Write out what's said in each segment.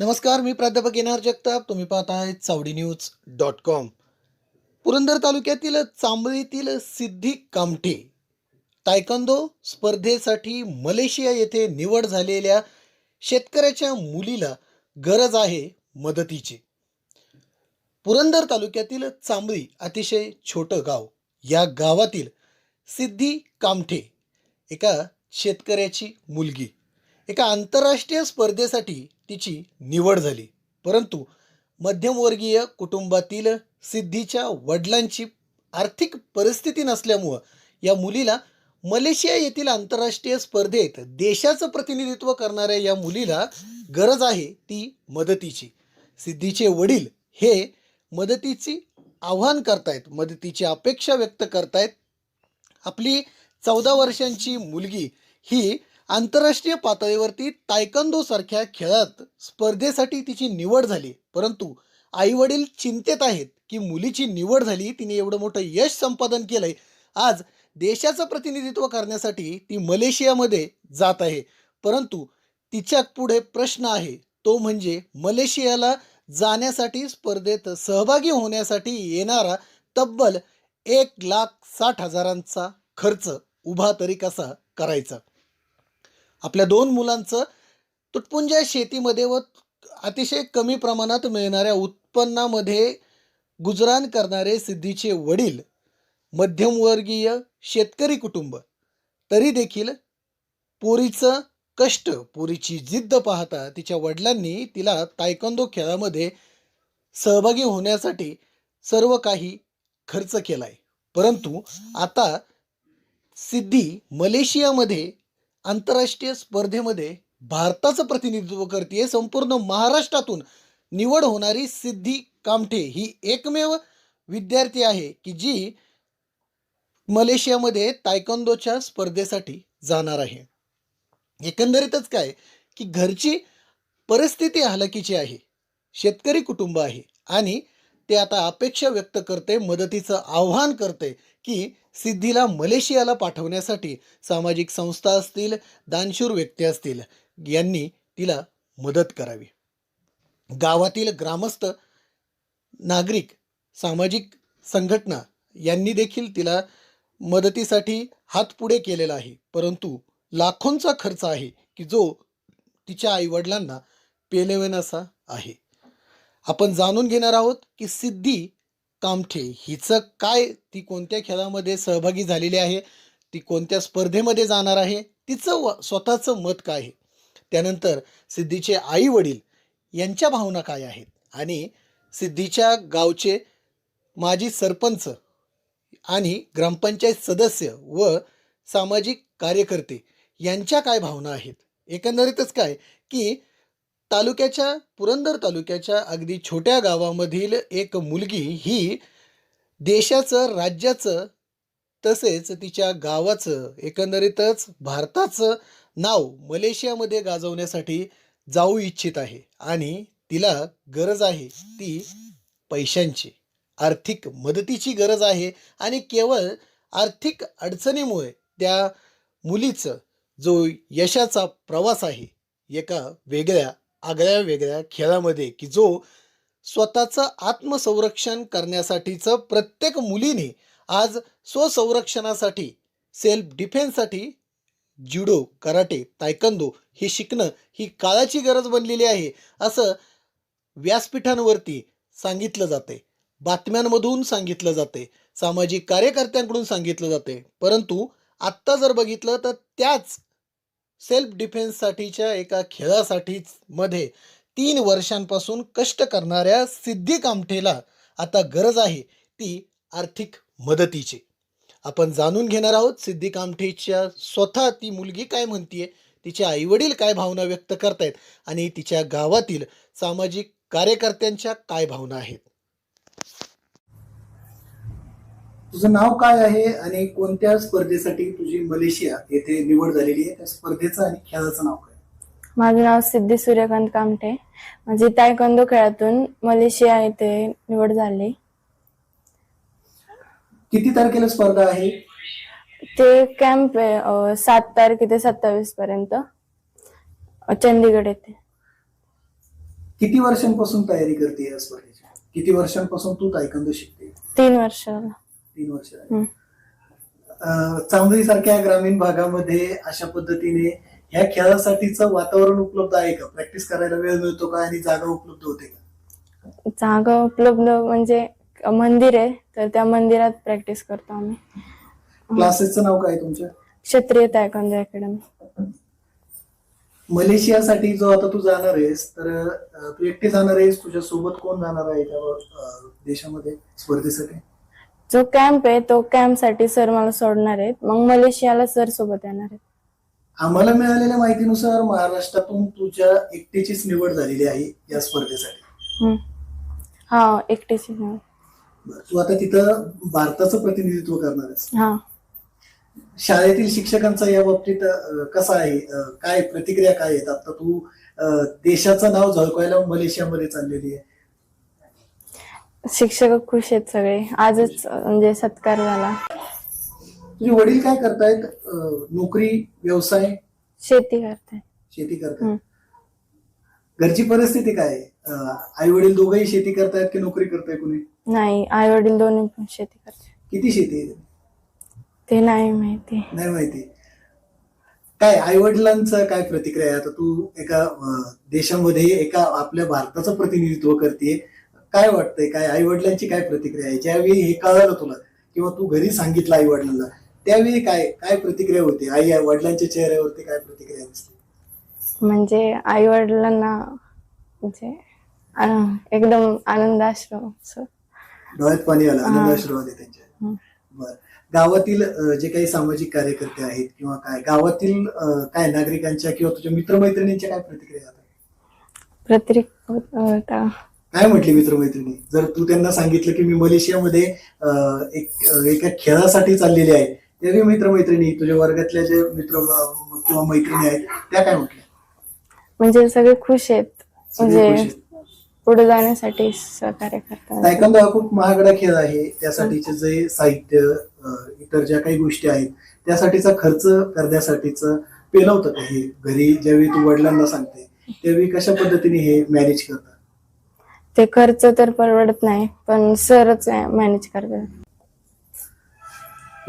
नमस्कार मी प्राध्यापक येणार जगताप. तुम्ही पाहत आहात Chavadi news dot com. Purandar तालुक्यातील चांबळीतील सिद्धी कामठे तायकांदो स्पर्धेसाठी मलेशिया येथे निवड झालेल्या शेतकऱ्याच्या मुलीला गरज आहे मदतीची. पुरंदर तालुक्यातील चांबळी अतिशय छोटं गाव. या गावातील सिद्धी कामठे एका शेतकऱ्याची मुलगी. एका आंतरराष्ट्रीय स्पर्धेसाठी तिची निवड झाली. परंतु मध्यमवर्गीय कुटुंबातील सिद्धीच्या वडिलांची आर्थिक परिस्थिती नसल्यामुळं या मुलीला मलेशिया येथील आंतरराष्ट्रीय स्पर्धेत देशाचं प्रतिनिधित्व करणाऱ्या या मुलीला गरज आहे ती मदतीची. सिद्धीचे वडील हे मदतीची आव्हान करतायत मदतीची अपेक्षा व्यक्त करतायत. आपली चौदा वर्षांची मुलगी ही आंतरराष्ट्रीय पातळीवरती तायकंदोसारख्या खेळात स्पर्धेसाठी तिची निवड झाली. परंतु आई वडील चिंतेत आहेत की मुलीची निवड झाली तिने एवढं मोठं यश संपादन केलंय. आज देशाचं प्रतिनिधित्व करण्यासाठी ती मलेशियामध्ये जात आहे. परंतु तिच्या पुढे प्रश्न आहे. तो म्हणजे मलेशियाला जाण्यासाठी स्पर्धेत सहभागी होण्यासाठी येणारा तब्बल एक लाख साठ हजारांचा खर्च उभा तरी कसा करायचा? आपल्या दोन मुलांचं तुटपुंज्या शेतीमध्ये व अतिशय कमी प्रमाणात मिळणाऱ्या उत्पन्नामध्ये गुजराण करणारे सिद्धीचे वडील मध्यमवर्गीय शेतकरी कुटुंब. तरी देखील पोरीचं कष्ट पोरीची जिद्द पाहता तिच्या वडिलांनी तिला तायकंदो खेळामध्ये सहभागी होण्यासाठी सर्व काही खर्च केला आहे परंतु आता सिद्धी मलेशियामध्ये आंतरराष्ट्रीय स्पर्धेमध्ये भारताचं प्रतिनिधित्व करते संपूर्ण महाराष्ट्रातून. निवड होणारी सिद्धी कामठे ही एकमेव विद्यार्थी आहे की जी मलेशियामध्ये तायकोंदोच्या स्पर्धेसाठी जाणार आहे. एकंदरीतच काय की घरची परिस्थिती हलाखीची आहे. शेतकरी कुटुंब आहे आणि ते आता अपेक्षा व्यक्त करते मदतीचं आव्हान करते की सिद्धीला मलेशियाला पाठवण्यासाठी सामाजिक संस्था असतील दानशूर व्यक्ती असतील यांनी तिला मदत करावी. गावातील ग्रामस्थ नागरिक सामाजिक संघटना यांनी देखील तिला मदतीसाठी हात पुढे केलेला आहे. परंतु लाखोंचा खर्च आहे की जो तिच्या आईवडिलांना पेलेवेनासा आहे. आपण जाणून घेणार आहोत की सिद्धी कामठे हिचं काय ती कोणत्या खेळामध्ये सहभागी झालेली आहे ती कोणत्या स्पर्धेमध्ये जाणार आहे तिचं व स्वतःचं मत काय आहे? त्यानंतर सिद्धीचे आई वडील यांच्या भावना काय आहेत? आणि सिद्धीच्या गावचे माजी सरपंच आणि ग्रामपंचायत सदस्य व सामाजिक कार्यकर्ते यांच्या काय भावना आहेत? एकंदरीतच काय की तालुक्याच्या पुरंदर तालुक्याच्या अगदी छोट्या गावामधील एक मुलगी ही देशाचं राज्याचं तसेच तिच्या गावाचं एकंदरीतच भारताचं नाव मलेशियामध्ये गाजवण्यासाठी जाऊ इच्छित आहे. आणि तिला गरज आहे ती पैशांची आर्थिक मदतीची गरज आहे आणि केवळ आर्थिक अडचणीमुळे त्या मुलीचं जो यशाचा प्रवास आहे एका वेगळ्या आगळ्या वेगळ्या खेळामध्ये की जो स्वतःचं आत्मसंरक्षण करण्यासाठीचं प्रत्येक मुलीने आज स्वसंरक्षणासाठी सेल्फ डिफेन्ससाठी जुडो कराटे तायकंदो हे शिकणं ही काळाची गरज बनलेली आहे असं व्यासपीठांवरती सांगितलं जाते बातम्यांमधून सांगितलं जाते सामाजिक कार्यकर्त्यांकडून सांगितलं जाते परंतु आत्ता जर बघितलं तर त्याच सेल्फ डिफेन्ससाठीच्या एका खेळासाठीच मध्ये तीन वर्षांपासून कष्ट करणाऱ्या सिद्धी कामठेला आता गरज आहे ती आर्थिक मदतीची. आपण जाणून घेणार आहोत सिद्धी कामठेच्या स्वतः ती मुलगी काय म्हणतीये तिचे आईवडील काय भावना व्यक्त करतायत आणि तिच्या गावातील सामाजिक कार्यकर्त्यांच्या काय भावना आहेत. तुझं नाव काय आहे आणि कोणत्या स्पर्धेसाठी तुझी मलेशिया येथे निवड झालेली आहे? त्या स्पर्धेचं आणि खेळाचं नाव काय? माझं नाव सिद्धी सूर्यकांत कामठे. माझी तायकंदो खेळातून मलेशिया येथे निवड झाली. किती तारखेला स्पर्धा आहे? ते कॅम्प आहे अं, सात तारखे ते सत्तावीस पर्यंत. अं, चंदीगड येथे. किती वर्षांपासून तयारी करते या स्पर्धेची? किती वर्षांपासून तू तायकंदो शिकते? तीन वर्ष. झालं. तीन वर्ष. चांदोली सारख्या ग्रामीण भागामध्ये अशा पद्धतीने ह्या खेळासाठीचं वातावरण उपलब्ध आहे का? प्रॅक्टिस करायला वेळ मिळतो का आणि जागा उपलब्ध होते का? जागा उपलब्ध म्हणजे मंदिर आहे तर त्या मंदिरात प्रॅक्टिस करतो आम्ही. क्लासेसचं नाव काय तुमच्या क्षत्रिय तायकांदो अकॅडमी मलेशियासाठी जो आता तू जाणार आहेस तर तू एकटी जाणार आहेस तुझ्या सोबत कोण जाणार आहे त्या देशामध्ये स्पर्धेसाठी? जो कॅम्प आहे तो कॅम्पसाठी सर मला सोडणार आहेत. मग मलेशियाला सर सोबत येणार आहेत. आम्हाला मिळालेल्या माहितीनुसार महाराष्ट्रातून तुझ्या एकटीचीच निवड झालेली आहे या स्पर्धेसाठी. हम्म. हा एकटीची. बरं, तू आता तिथं भारताचं प्रतिनिधित्व करणार आहेस. हा. शाळेतील शिक्षकांचा या बाबतीत अं, कसा आहे? अं, काय प्रतिक्रिया काय आहेत? आता तू अं, देशाचं नाव झळकायला मलेशियामध्ये चाललेली आहे. शिक्षक खुश आहेत सगळे. आजच म्हणजे सत्कार झाला. तुझे वडील काय करतायत? अं, नोकरी व्यवसाय? शेती करताय शेती हम्म. करतायत घरची परिस्थिती काय? आहे आई वडील दोघंही शेती करतायत की नोकरी करताय कुणी? नाही आई वडील दोन्ही पण शेती करते किती शेती आहे ते नाही माहिती. नाही माहिती. काय आई वडिलांचं काय प्रतिक्रिया आहे? आता तू एका अं, देशामध्ये एका आपल्या भारताचं प्रतिनिधित्व करते काय वाटतंय? काय आई वडिलांची काय प्रतिक्रिया आहे? ज्यावेळी हे कळलं तुला किंवा तू घरी सांगितलं आई वडिलांना त्यावेळी काय काय प्रतिक्रिया होती? आई वडिलांच्या चेहऱ्यावरती काय प्रतिक्रिया दिसते म्हणजे आई वडिलांना म्हणजे एकदम आनंद आश्रम असं. डोळ्यात पाणी आलं हा. आनंद आशीर्वाद आहे त्यांच्या. बर. गावातील जे काही सामाजिक कार्यकर्ते आहेत किंवा काय गावातील काय नागरिकांच्या किंवा तुझ्या मित्रमैत्रिणींच्या काय प्रतिक्रिया आहेत? प्रतिक काय म्हटली मित्रमैत्रिणी? जर तू त्यांना सांगितलं की मी मलेशियामध्ये एक खेळासाठी चाललेली आहे त्यावेळी मित्रमैत्रिणी तुझ्या वर्गातल्या जे मित्र किंवा मैत्रिणी आहेत त्या काय म्हटल्या? म्हणजे सगळे खुश आहेत. म्हणजे. पुढे जाण्यासाठी सहकार्य करतात. तायकांदो हा खूप महागडा खेळ आहे. त्यासाठीचे जे साहित्य इतर ज्या काही गोष्टी आहेत त्यासाठीचा खर्च करण्यासाठीचं पेलवतं हे. घरी ज्यावेळी तू वडिलांना सांगते त्यावेळी कशा पद्धतीने हे मॅनेज करतात? ते खर्च तर परवडत नाही पण सरच मॅनेज करतात.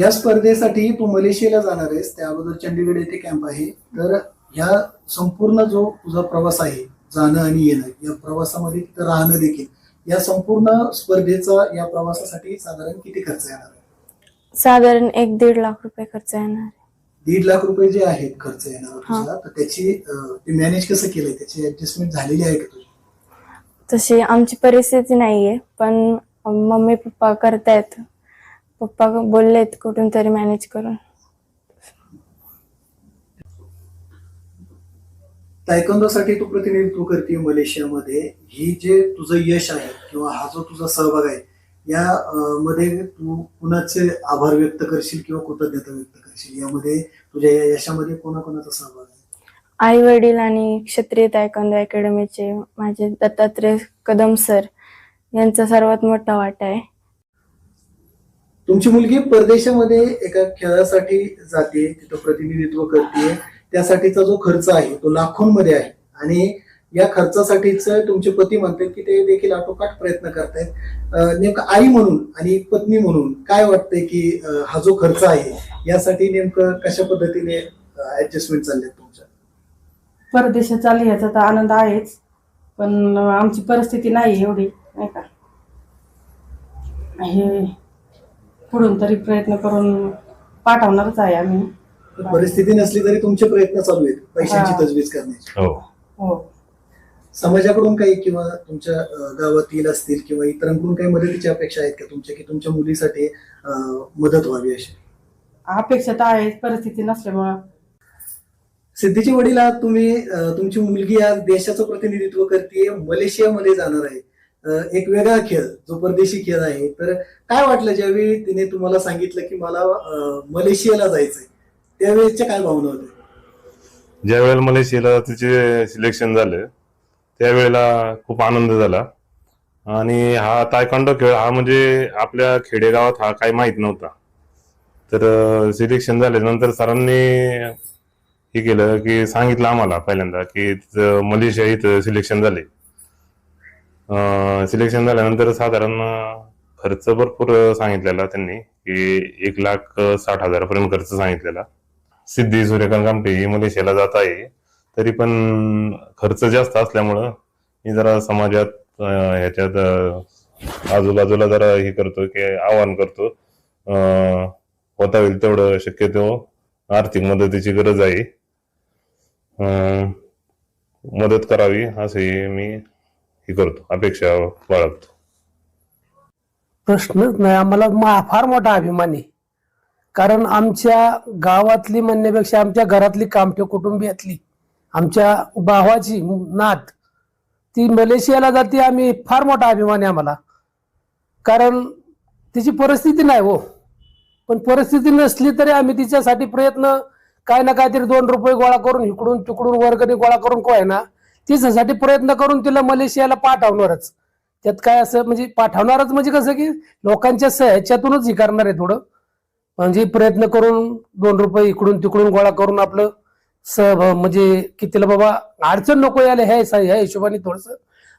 या स्पर्धेसाठी तू मलेशियाला जाणार आहेस त्या अगोदर चंडीगड येथे कॅम्प आहे. तर ह्या संपूर्ण जो तुझा प्रवास आहे जाणं आणि येणं या प्रवासामध्ये तिथं राहणं देखील या संपूर्ण स्पर्धेचा या प्रवासासाठी साधारण किती खर्च येणार आहे? साधारण एक दीड लाख रुपये खर्च येणार दीड लाख रुपये जे आहेत खर्च येणार हा. तुझा तर त्याची अं, ते मॅनेज कसं केलंय? त्याची ऍडजस्टमेंट झालेली आहे का तुझी? तशी आमची परिस्थिती नाहीये. पण मम्मी पप्पा करतायत. पप्पा बोललेत कुठून तरी मॅनेज करून. तायकोंदोसाठी तू प्रतिनिधित्व करते मलेशियामध्ये. ही जे तुझं यश आहे किंवा हा जो तुझा सहभाग आहे या अं, मध्ये तू कुणाचे आभार व्यक्त करशील किंवा कृतज्ञता व्यक्त करशील? यामध्ये तुझ्या या यशामध्ये कोणाकोणाचा सहभाग आहे? आई वडील आणि क्षत्रिय तायकांदो अकॅडमीचे माझे दत्तात्रय कदम सर यांचा सर्वात मोठा वाटा आहे. तुमची मुलगी परदेशामध्ये एका खेळासाठी जाते तिथं प्रतिनिधित्व करते. त्यासाठीचा जो खर्च आहे तो लाखोंमध्ये आहे. आणि या खर्चासाठीच तुमचे पती म्हणतात की ते देखील आटोकाट प्रयत्न करतायत. नेमकं आई म्हणून आणि पत्नी म्हणून काय वाटतंय की हा जो खर्च आहे यासाठी नेमकं कशा पद्धतीने ऍडजस्टमेंट चालले तुमच्या? परदेशात चालली याचा तर आनंद आहेच. पण आमची परिस्थिती नाही एवढी नाही का? हे पुढून तरी प्रयत्न करून पाठवणारच आहे आम्ही. परिस्थिती नसली तरी तुमचे प्रयत्न चालू आहेत पैशांची. तजवीज करण्याची. हो. हो. समाजाकडून काही किंवा तुमच्या गावातील असतील किंवा इतरांकडून काही मदतीची अपेक्षा आहेत का तुमच्या की तुमच्या मुलीसाठी मदत व्हावी अशी? अपेक्षा तर आहेच परिस्थिती नसल्यामुळं. सिद्धीचे वडील आज तुम्ही तुमची मुलगी आज देशाचं प्रतिनिधित्व करते मलेशियामध्ये जाणार आहे. एक वेगळा खेळ जो परदेशी खेळ आहे. तर काय वाटलं ज्यावेळी तिने तुम्हाला सांगितलं की मला मलेशियाला जायचंय? त्यावेळेसच्या काय भावना होत्या? ज्या वेळेला मलेशियाला तिचे सिलेक्शन झालं त्यावेळेला खूप आनंद झाला. आणि हा तायकांडो खेळ हा म्हणजे आपल्या खेडेगावात हा काही माहीत नव्हता. तर सिलेक्शन झाल्यानंतर सरांनी हे केलं की सांगितलं आम्हाला पहिल्यांदा की मलेशिया इथं सिलेक्शन झाले सिलेक्शन झाल्यानंतर साधारण खर्च भरपूर सांगितलेला त्यांनी की एक लाख साठ हजारापर्यंत खर्च सांगितलेला. सिद्धी सूर्यकांत कामटे ही मलेशियाला जात आहे तरी पण खर्च जास्त असल्यामुळं मी जरा समाजात ह्याच्यात आजूबाजूला जरा हे करतो की आवाहन करतो. होता होईल तेवढं शक्यतो आर्थिक मदतीची गरज आहे. मदत करावी असे मी हे करतो अपेक्षा बाळगतो. प्रश्नच नाही आम्हाला फार मोठा अभिमान आहे. कारण आमच्या गावातली म्हणण्यापेक्षा आमच्या घरातली कामठे कुटुंबियातली आमच्या भावाची नात ती मलेशियाला जाते आम्ही फार मोठा अभिमान आहे आम्हाला. कारण तिची परिस्थिती नाही हो. पण परिस्थिती नसली तरी आम्ही तिच्यासाठी प्रयत्न काय ना काहीतरी दोन रुपये गोळा करून इकडून तिकडून वर्गणी गोळा करून काय ना तिच्यासाठी प्रयत्न करून तिला मलेशियाला पाठवणारच. त्यात काय असं म्हणजे पाठवणारच म्हणजे कसं की लोकांच्या स- ह्याच्यातूनच हे करणार आहे थोडं. म्हणजे प्रयत्न करून दोन रुपये इकडून तिकडून गोळा करून आपलं स म्हणजे की तिला बाबा अडचण नको यायला ह्या ह्या हिशोबाने थोडस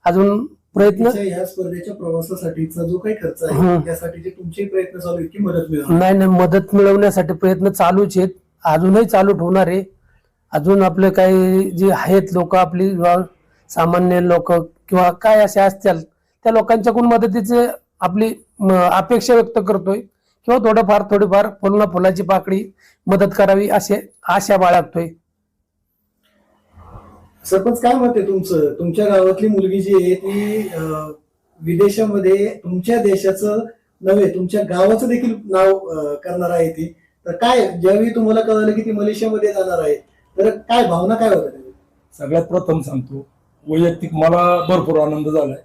अजून प्रयत्न ह्या स्पर्धेच्या प्रवासासाठीचा जो काही खर्च आहे. त्यासाठीचे तुमचे प्रयत्न चालू आहेत की मदत नाही नाही मदत मिळवण्यासाठी प्रयत्न चालूच आहेत. अजूनही चालू ठेवणार आहे. अजून आपले काही जे आहेत लोक आपली सामान्य लोक किंवा काय असे असतील त्या लोकांच्याकडून मदतीचे आपली अपेक्षा व्यक्त करतोय. किंवा थोडंफार थोडीफार फुलना फुलाची पाकळी मदत करावी असे आशा बाळगतोय. सरपंच काय मत आहे तुमचं? तुमच्या गावातली मुलगी जी आहे ती विदेशामध्ये तुमच्या देशाचं नव्हे तुमच्या गावाचं देखील नाव करणार आहे ती. तर काय ज्यावेळी तुम्हाला कळालं की ती मलेशियामध्ये जाणार आहे तर काय भावना काय होत्या सगळ्यात प्रथम सांगतो वैयक्तिक मला भरपूर आनंद झालाय.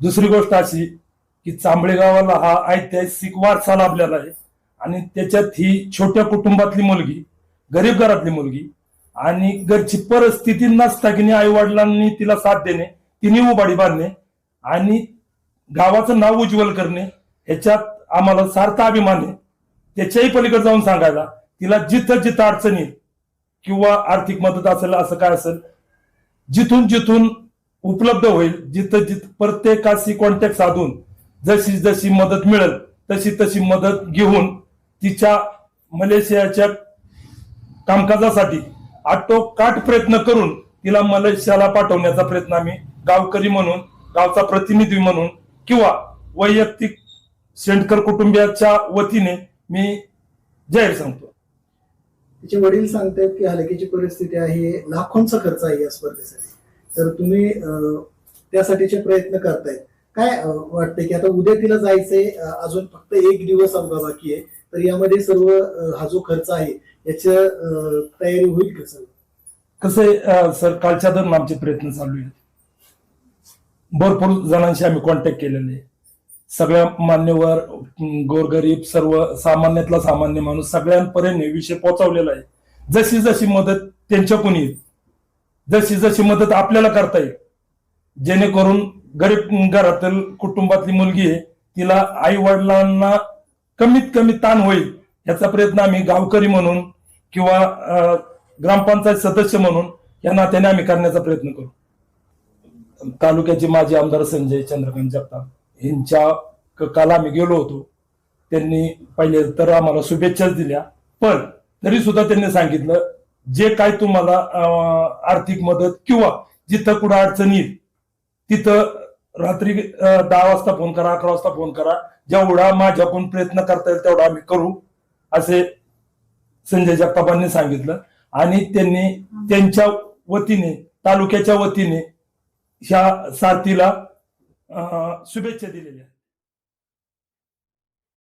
दुसरी गोष्ट अशी की चांबळे गावाला हा ऐतिहासिक वारसा लाभलेला आहे आणि त्याच्यात ही छोट्या कुटुंबातली मुलगी गरीब घरातली मुलगी आणि घरची परिस्थिती नसता की आई वडिलांनी तिला साथ देणे तिने उबाडी बांधणे आणि गावाचं नाव उज्ज्वल करणे ह्याच्यात आम्हाला सार्थ अभिमान आहे. त्याच्याही पलीकडे जाऊन सांगायला तिला जिथं जिथं अडचणी किंवा आर्थिक मदत असेल असं काय असेल जिथून जिथून उपलब्ध होईल जिथं जिथं प्रत्येकाशी कॉन्टॅक्ट साधून जशी जशी मदत मिळेल तशी तशी मदत घेऊन तिच्या मलेशियाच्या कामकाजासाठी आटोकाट प्रयत्न करून तिला मलेशियाला पाठवण्याचा प्रयत्न आम्ही गावकरी म्हणून गावचा प्रतिनिधी म्हणून किंवा वैयक्तिक शेंडकर कुटुंबियाच्या वतीने मी जाहीर सांगतो. तिचे वडील सांगतात की हलकीची परिस्थिती आहे लाखोंचा खर्च आहे या स्पर्धेसाठी. तर तुम्ही त्यासाठीचे प्रयत्न करतायत. काय वाटतंय की आता उद्या तिला जायचंय अजून फक्त एक दिवस आमचा बाकी आहे तर यामध्ये सर्व हा जो खर्च आहे याच्या अं, तयारी होईल का सर? कसं सर कालच्या दरम्यान आमचे प्रयत्न चालू आहेत. भरपूर जणांशी आम्ही कॉन्टॅक्ट केलेले आहे. सगळ्या मान्यवर गोरगरीब सर्व सामान्यातला सामान्य माणूस सगळ्यांपर्यंत हे विषय पोहोचवलेला आहे. जशी जशी मदत त्यांच्याकडून येईल जशी जशी मदत आपल्याला करता येईल जेणेकरून गरीब घरातील कुटुंबातली मुलगी आहे तिला आई वडिलांना कमीत कमी ताण होईल याचा प्रयत्न आम्ही गावकरी म्हणून किंवा ग्रामपंचायत सदस्य म्हणून या नात्याने आम्ही करण्याचा प्रयत्न करू. तालुक्याचे माजी आमदार संजय चंद्रकांत जगताप. यांच्या काल आम्ही गेलो होतो. त्यांनी पहिले तर आम्हाला शुभेच्छाच दिल्या. पण तरी सुद्धा त्यांनी सांगितलं जे काय तुम्हाला आर्थिक मदत किंवा जिथं कुठं अडचण येईल तिथं रात्री दहा वाजता फोन करा अकरा वाजता फोन करा. जेवढा माझ्याकडून प्रयत्न करता येईल तेवढा आम्ही करू असे संजय जगतापांनी सांगितलं. आणि त्यांनी त्यांच्या वतीने तालुक्याच्या वतीने ह्या साथीला शुभेच्छा दिलेल्या.